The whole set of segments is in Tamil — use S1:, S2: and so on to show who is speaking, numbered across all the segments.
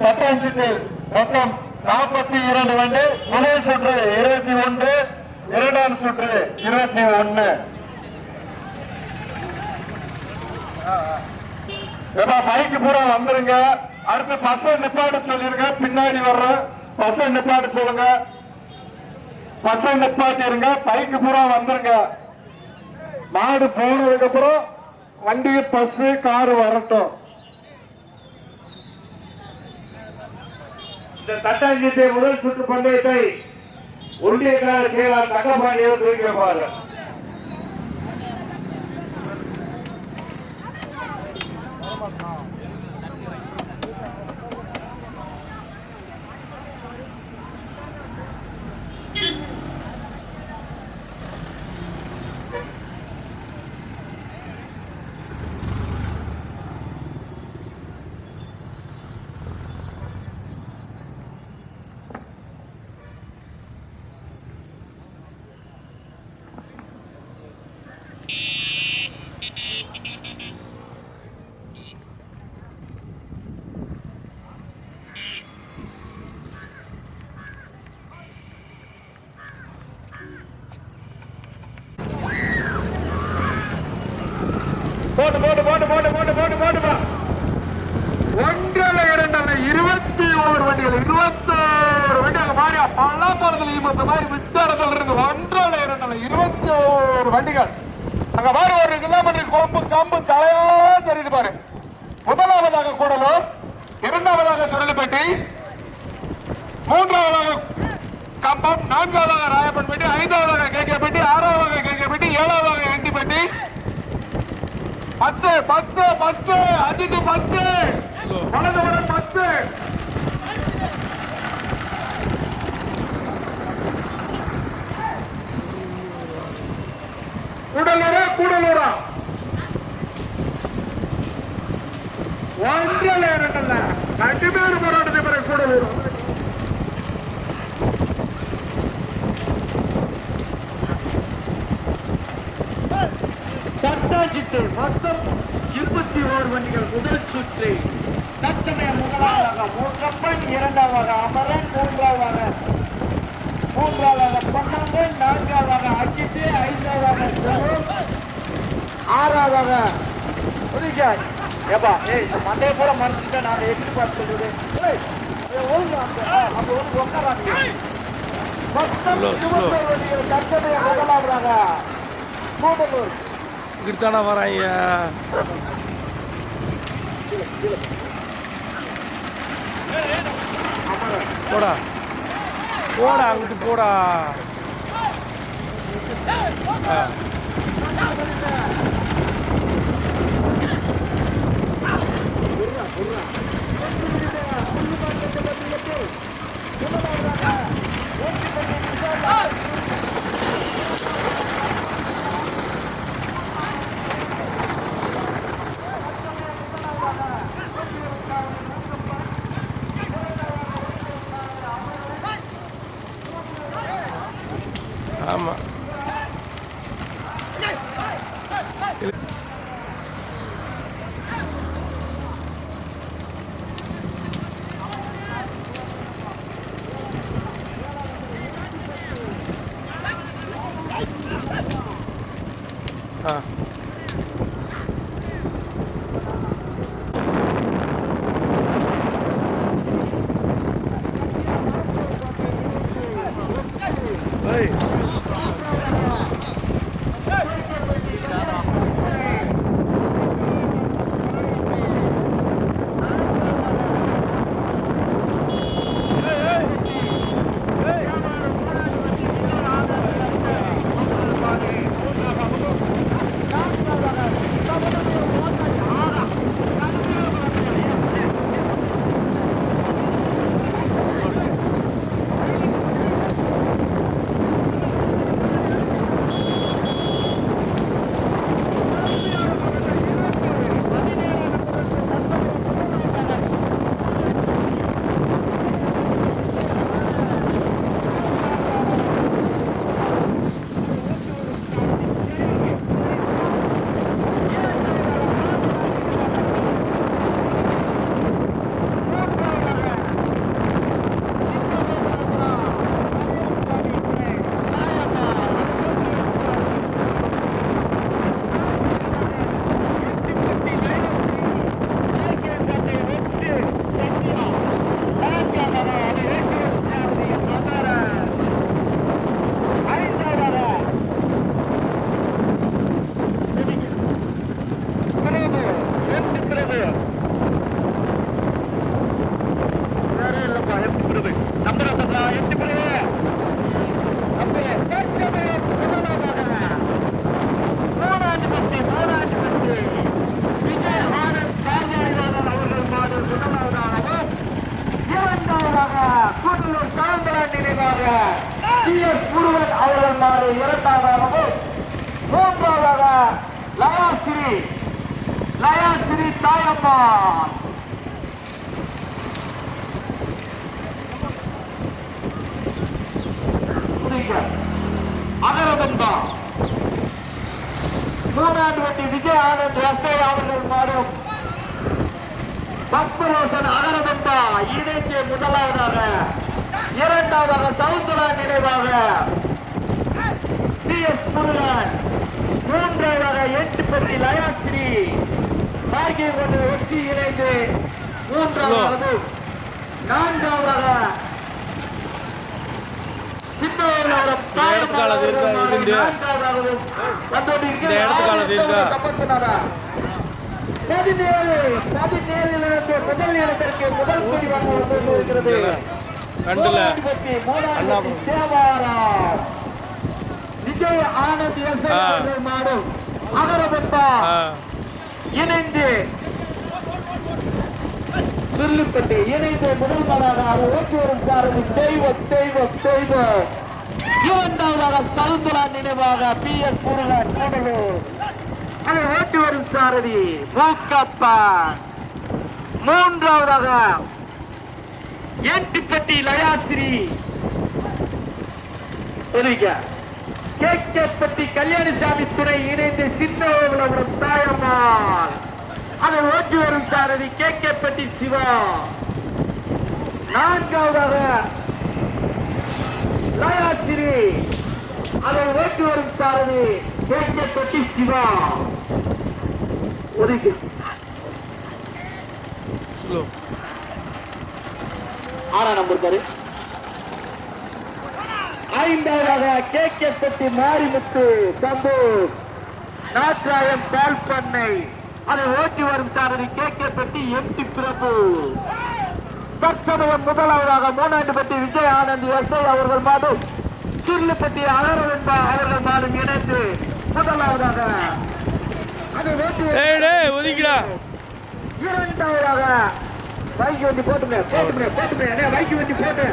S1: தட்டாஞ்சிட்டில் மொத்தம் நாற்பத்தி இரண்டு வண்டு முதல் சுற்று இருபத்தி ஒன்று இரண்டாம் சுற்று இருபத்தி ஒன்னு பைக்கு பூரா வந்துருங்க. அடுத்து பச நிப்பாடு சொல்லிருங்க. பின்னாடி வர்ற பச நிப்பாடு சொல்லுங்க. பச நிப்பாட்டிருங்க. பைக்கு பூரா வந்துருங்க. மாடு போனதுக்கு அப்புறம் வண்டி பஸ் கார் வரட்டும்.
S2: இந்த தட்டாஞ்சிட்டை முதல் சுற்று பந்தயத்தை ஒன்றிய ஒன்றியக்காரர் செயலாளர் தங்கபாண்டியர் துவக்கி வைப்பார்
S1: போட்டு போட்டு போட்டு போட்டு போட்டு போட்டு போட்டுப்பா ஒன்றரை இரண்டரை இருபத்தி ஓரு வண்டிகள் இருபத்தோரு வண்டிகள் மாறியா பல்லாமரத்தில் இந்த இருந்து ஒன்றரை இருபத்தி ஒரு வண்டிகள். அங்க பாரு ஒரு கிலோமீட்டர் கொம்பு கம்பு தலையா தெரியுது பாரு. முதலாவதாக கூடலூர் இரண்டாவதாக சுடலிப்பட்டி மூன்றாவதாக கம்பம் நான்காவதாக ராயப்பன்பட்டி ஐந்தாவதாக கேகேப்பட்டி ஆறாவதாக கேகேப்பட்டி ஏழாவதாக எண்டிப்பட்டி. பத்து பத்து பத்து அஜித் பத்து. வலது வர பத்து. கூடலூரா கூடலூரா ஒன்றல நேரங்கள்ல ரெண்டு பேர் போராட்டத்தை பிறகு கூடலூர் தட்டாஜித்து மொத்தம் இருபத்தி ஓரு வண்டிகள் முதல் சுற்று தற்சமயம் முதலாவதாக மூக்கப்பன் இரண்டாவதாக அமரன் மூன்றாவதாக மூன்றாவதாக பொன்னம்பன் நான்காவதாக அக்கிட்டு ஐந்தாவதாக செல்வம், ஆறாவதாக புரியுங்க ஏப்பா ஏய் இந்த மண்டையை பூரா மறைச்சிட்டா நான் எப்படி பார்த்து ஆ, அப்ப ஒழுங்கு உட்காராங்க மொத்தம் இருபத்தோரு தற்சமயம் முதலாவதாக கூடலூர்.
S3: இங்கிட்டு வராங்க போடா. போடா அங்கிட்டு போடா லயாஸ்ரீ தாயம்மாள் புரியுங்க அகரபந்தா மூணாண்டு வண்டி விஜய் ஆனந்த் எஸ்ஐ அவர்கள் மாறும் பத்மரோசன் அகரபந்தா இணைக்கு முதலாவதாக இரண்டாவதாக சவுந்தரா நினைவாக. டி எஸ் முருகன் மூன்றாவதாக எட்டுப்பட்டி லயாஸ்ரீ பாக்கிய கொண்டு வெற்றி இணைந்து மூன்றாவது நான்காவதாக பதினேழிலிருந்து முதல் இடத்திற்கு முதல் கொடி வந்து இருக்கிறது
S4: கண்டுல.
S3: விஜய் ஆனந்த் மாடும் அகரபத்தா இணைந்து சொல்லிப்பட்டு இணைந்து முதல் மாடாக ஓட்டுவரும் ஓட்டி வரும் சாரதி தெய்வம் தெய்வம் தெய்வம். இரண்டாவதாக சவுந்தரா நினைவாக பி எஸ் முருகன் கூடலூர் அதை ஓட்டி வரும் சாரதி மூக்கப்பா மூன்றாவதாக ஏட்டிப்பட்டி லயாசிரி. ஒதுங்க கல்யாணசாமி துணை இணைந்து சின்னவர்களும் தாயம்மாள். அதை ஓட்டி வரும் சாரதி கேட்கப்பட்டி சிவா. நான்காவதாக லயாசிரி அதை ஓட்டி வரும் சாரதி கே. கே. பட்டி சிவா. ஒதுக்கு.
S4: ஆறா
S3: ஆறாம் நம்பர் பாரு. கே. கேட்கப்பட்டு மாரிமுத்து சம்பு நாற்றாயம் பால் பண்ணை. அதை ஓட்டி வரும் சாரதி கேட்கப்பட்டு எம்டி பிரபு. தற்சமயம் முதலாவதாக மூணாண்டுபட்டி விஜய் ஆனந்த் எஸ்ஐ அவர்கள் மாடும் சிறுலுப்பட்டி அகரவன்பா அவர்கள் மாடும் இணைந்து முதலாவதாக அதை ஓட்டி
S4: ஒதுக்கிடா.
S3: இரண்டாவதாக பைக் வண்டி போட்டுங்க அண்ணே பைக் வண்டி போட்டு.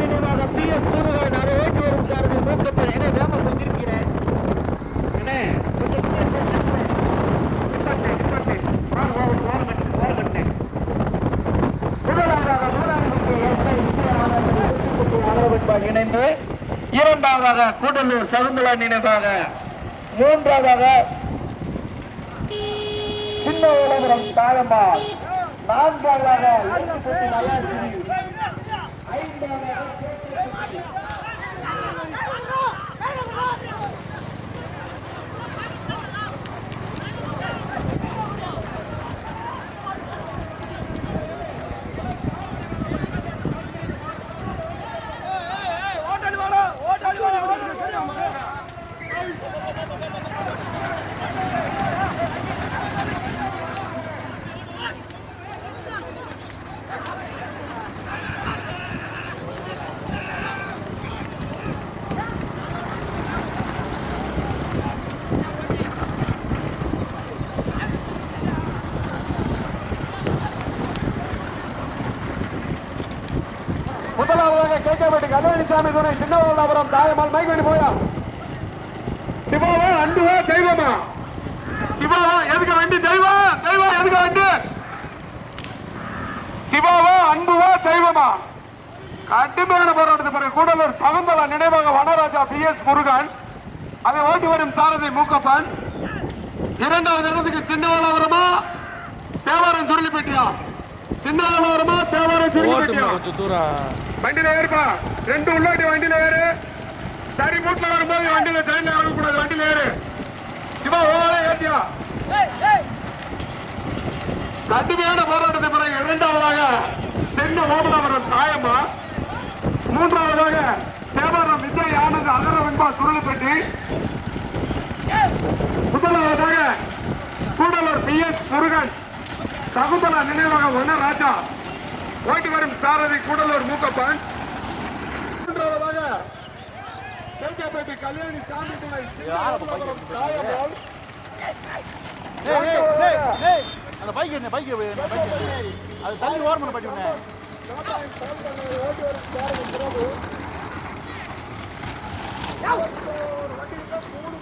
S3: நினைவாக பி எஸ் அதை ஓட்டி வரும் சாரதி மூக்கப்பை என்ன வேம செஞ்சிருக்கிறேன் அண்ணே கொஞ்சம் இணைந்து இரண்டாவதாக கூடலூர் சகுந்தலா நினைவாக மூன்றாவதாக சின்ன உலகம் தாயம்மாள் நான்காவதாக ஐந்தாவது முதலாவதாக கல்யாணிசாமி துணை போயா. சிவாவா தெய்வமா? சிவாவா எதுக்கு எதுக்கு சிவாவா அன்புவா தெய்வமா? கடுமையான போராட்டத்தை பிறகு கூடலூர் சகுந்தலா நினைவாக வனராஜா பி எஸ் முருகன். அதை ஓட்டி வரும் சாரதி மூக்கப்பன். இரண்டாவது இடத்துக்கு சின்னவல்லாபுரமா? தேவாரம் சுருளிப்பட்டியா சின்னவல்லாபுரமா தேவாரம்
S4: கொஞ்சம் தூரம்.
S3: வண்டியில ஏறுப்பா. ரெண்டு உள்ளாட்டி வண்டியில ஏறு. சரி மூட்ல வரும்போது வண்டியில ட்ரெயின்ல இறங்கக்கூடாது வண்டியில ஏறு. சிவா ஓவரா ஏத்தியா? கடுமையான போராட்டத்தை பிறகு இரண்டாவதாக சென்ன ஓமலாபுரம் சாயம்மா. மூன்றாவதாக தேவாரம் விஜய் ஆனந்த் அகர வெண்பா சுருளிப்பட்டி. முதலாவதாக கூட
S1: பி எஸ் முருகன். சகுந்தலா நினைவக வனராஜா ஓட்டி வரும் சாரதி கூடலூர் மூக்கப்பன். மூன்றாவதாக கேட்கப்பட்டு கல்யாணி சாமி
S5: அந்த பைக் என்ன பைக் அது தள்ளி ஓரம் பண்ண.
S1: ஒரு வண்டியில மூணு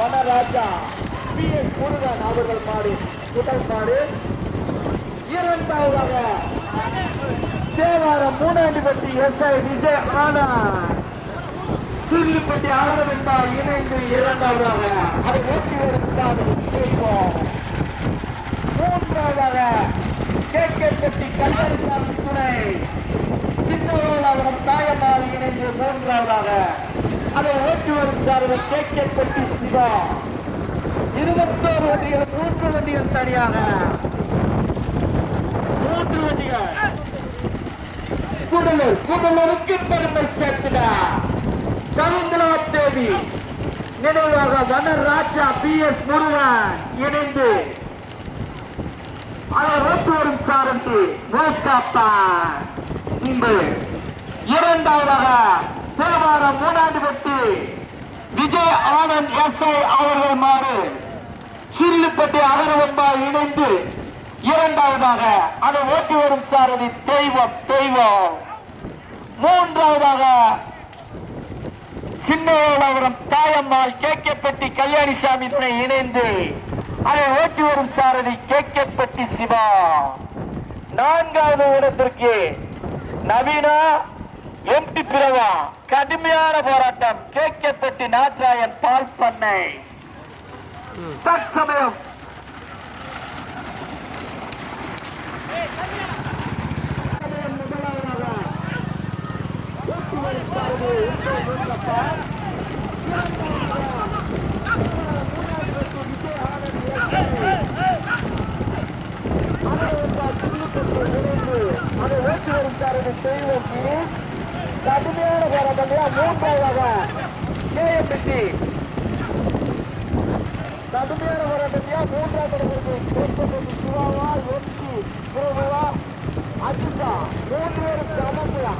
S3: வனராஜா. பி. எஸ் முருகன் அவர்கள் பாடி முதல் பாடு இரண்டாவதாக தேவாரம் மூணாண்டிப்பட்டி எஸ். ஐ. விஜய் ஆனந்த் சுருளிப்பட்டி ஆனந்தா இணைந்து இரண்டாவதாக அதை ஓட்டி வரும் செய்வோம். மூன்றாவதாக கே. கே. பட்டி கல்யாணிசாமி துணை. சின்னவரம் தாயமாறு இணைந்து மூன்றாவதாக அதை ஓட்டி வரும் சார்பில் கே கே பெட்டி சிவா. இருபத்தோரு வண்டிகள் மூன்று வண்டிகள் தனியாக. மூன்று வண்டிகள். கூடலூர் கூடலூருக்கு பெருமை சேர்த்துட. சவுந்தரா தேவி. நினைவாக வனர் ராஜா பி எஸ் முருகன் இணைந்து அதை ஓட்டு வரும் சாரந்தி மூக்காப்பான் இன்று இரண்டாவதாக திருவாரம் மூணாண்டு வெட்டி விஜய் ஆனந்த் எஸ் ஐ அவர்கள் மாறு சில்லுப்பட்டி அகரவன்பா இணைந்து இரண்டாவதாக அதை ஓட்டி வரும் சாரதி தெய்வம் தெய்வம். மூன்றாவதாக சின்னவரம் தாயம்மாள் கேக்கப்பட்டி கல்யாணிசாமி துணை இணைந்து அதை ஓட்டி வரும் சாரதி கேக்கப்பட்டி சிவா. நான்காவது இடத்திற்கு நவீனா எம்பி பிரவா கடுமையான போராட்டம். கேக்கப்பட்டி நாட்டாயன் பால் பண்ணை. தற்சமயம் அதை ஓட்டி வருகிறார்கள் செய்வோம் கடுமையான போராட்டம் மூன்றாவதாக கேஎம்பி கட்டியா மூன்றாவது இடத்திற்கு தோற்பட்டது சிவாவா எம்சி பிரபுவா அஜிதா மூன்று பேருக்கு அமர்ந்தா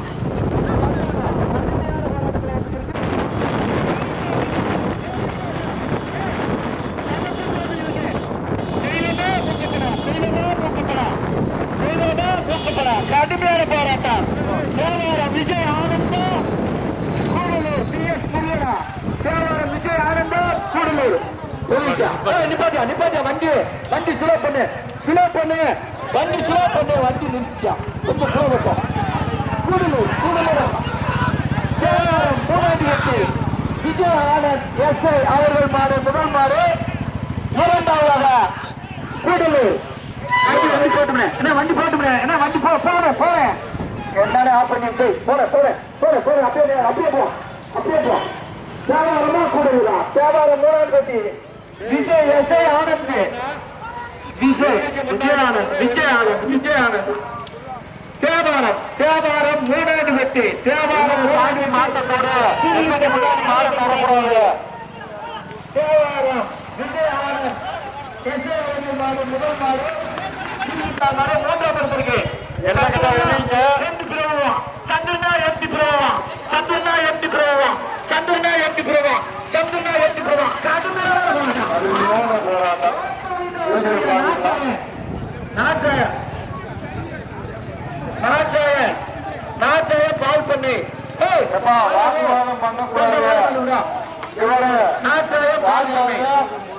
S3: கடுமையான போராட்டம் தேவாரம் விஜய் ஆனந்தம் கூடலூர் பி எஸ் முருகனா தேவாரம் விஜய் ஆனந்தம் கூடலூர் போயிட்டா. ஏய், நிப்பாட்டியா நிப்பாட்டியா வண்டி வண்டி ஸ்லோ பண்ணு ஸ்லோ பண்ணு வண்டி ஸ்லோ பண்ணு வண்டி நிறுத்தியா கொஞ்சம் ஸ்லோ வைப்போம் கூடலூர் கூடலூர் தேவாரம் மூணாவது வெற்றி விஜய் எஸ்ஐ அவர்கள் மாடு முதல் மாடு இரண்டாவதாக கூடலூர். வண்டி வண்டி போட்டுமே. என்ன வண்டி போட்டுமே. என்ன வண்டி போ போறேன் போறேன் என்னடா ஆஃப் பண்ணிட்டு போறேன் போறேன் போறேன் போறேன் அப்படியே அப்படியே போ. அப்படியே போ. தேவாரமா கூடலூரா தேவாரம் மூணாவது வெற்றி விஜய் எஸ்ஐ ஆனந்த். விஜய் விஜய் ஆனந்த் விஜய் ஆனந்த் விஜய் ஆனந்த். தேவாரம் தேவாரம் மூணாவது வெற்றி. தேவாரம் தாண்டி முன்னாடி மாற தரப்படுவாங்க இரண்டாவது மாடு முதல் மாடு மூன்றாம் இடத்திற்கு எட்டு பிறவா சந்திரனா எட்டு பிறவா சந்திரனா எட்டு பிறவா சந்திரனா எட்டு பிறவா சந்திரனா எட்டு பிறவா நாட்டாய பண்ணி பண்ணக்கூடாது நாட்டாய